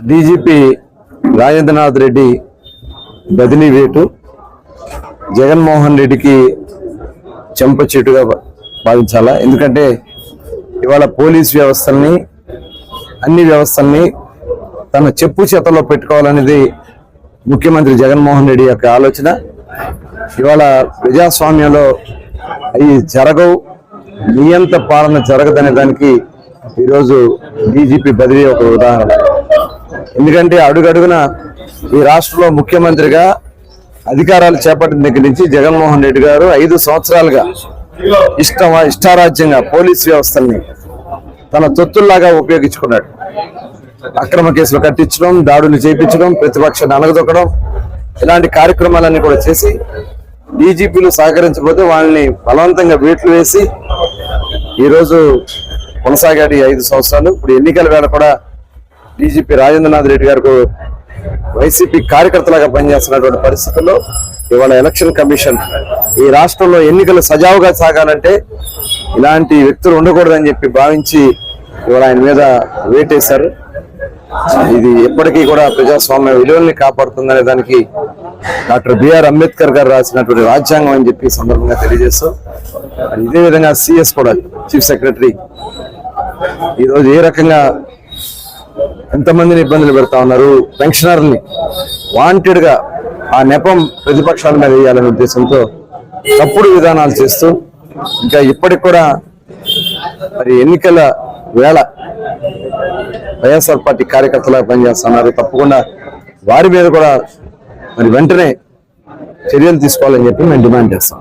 DGP Rajendranath Reddy బదిలీ వేటు జగన్మోహన్ రెడ్డికి చెంప చెట్టుగా భావించాలా? ఎందుకంటే ఇవాళ పోలీస్ వ్యవస్థల్ని అన్ని వ్యవస్థల్ని తన చెప్పు చేతల్లో పెట్టుకోవాలనేది ముఖ్యమంత్రి జగన్మోహన్ రెడ్డి యొక్క ఆలోచన. ఇవాళ ప్రజాస్వామ్యంలో అవి జరగవు నియంత పాలన జరగదనే దానికి ఈరోజు డీజీపీ బదిలీ ఒక ఉదాహరణ. ఎందుకంటే అడుగడుగున ఈ రాష్ట్రంలో ముఖ్యమంత్రిగా అధికారాలు చేపట్టిన దగ్గర నుంచి జగన్మోహన్ రెడ్డి గారు ఐదు సంవత్సరాలుగా ఇష్టం ఇష్టారాజ్యంగా పోలీస్ వ్యవస్థల్ని తన తొత్తుల్లాగా ఉపయోగించుకున్నాడు. అక్రమ కేసులు కట్టించడం దాడులు చేయించడం ప్రతిపక్షాన్ని అనగదొక్కడం ఇలాంటి కార్యక్రమాలన్నీ కూడా చేసి డీజీపీలు సహకరించకపోతే వాళ్ళని బలవంతంగా వేట్లు వేసి ఈరోజు కొనసాగాడు ఐదు సంవత్సరాలు. ఇప్పుడు ఎన్నికల వేళ కూడా డీజీపీ రాజేంద్రనాథ్ రెడ్డి గారు వైసీపీ కార్యకర్తలాగా పనిచేస్తున్నటువంటి పరిస్థితుల్లో ఇవాళ ఎలక్షన్ కమిషన్ ఈ రాష్ట్రంలో ఎన్నికలు సజావుగా సాగాలంటే ఇలాంటి వ్యక్తులు ఉండకూడదని చెప్పి భావించి ఇవాళ ఆయన మీద వేటేశారు ఇది ఎప్పటికీ కూడా ప్రజాస్వామ్య విలువల్ని కాపాడుతుందనే దానికి డాక్టర్ బిఆర్ అంబేద్కర్ గారు రాసినటువంటి రాజ్యాంగం అని చెప్పి సందర్భంగా తెలియజేస్తూ ఇదే విధంగా సిఎస్ కూడా చీఫ్ సెక్రటరీ ఈరోజు ఏ రకంగా ఎంతమందిని ఇబ్బందులు పెడతా ఉన్నారు? పెన్షనర్ని వాంటెడ్గా ఆ నెపం ప్రతిపక్షాల మీద వేయాలనే ఉద్దేశంతో తప్పుడు విధానాలు చేస్తూ ఇంకా ఇప్పటికి కూడా మరి ఎన్నికల వేళ వైఎస్ఆర్ పార్టీ కార్యకర్తలుగా పనిచేస్తున్నారు తప్పకుండా వారి మీద కూడా మరి వెంటనే చర్యలు తీసుకోవాలని చెప్పి మేము డిమాండ్ చేస్తాం.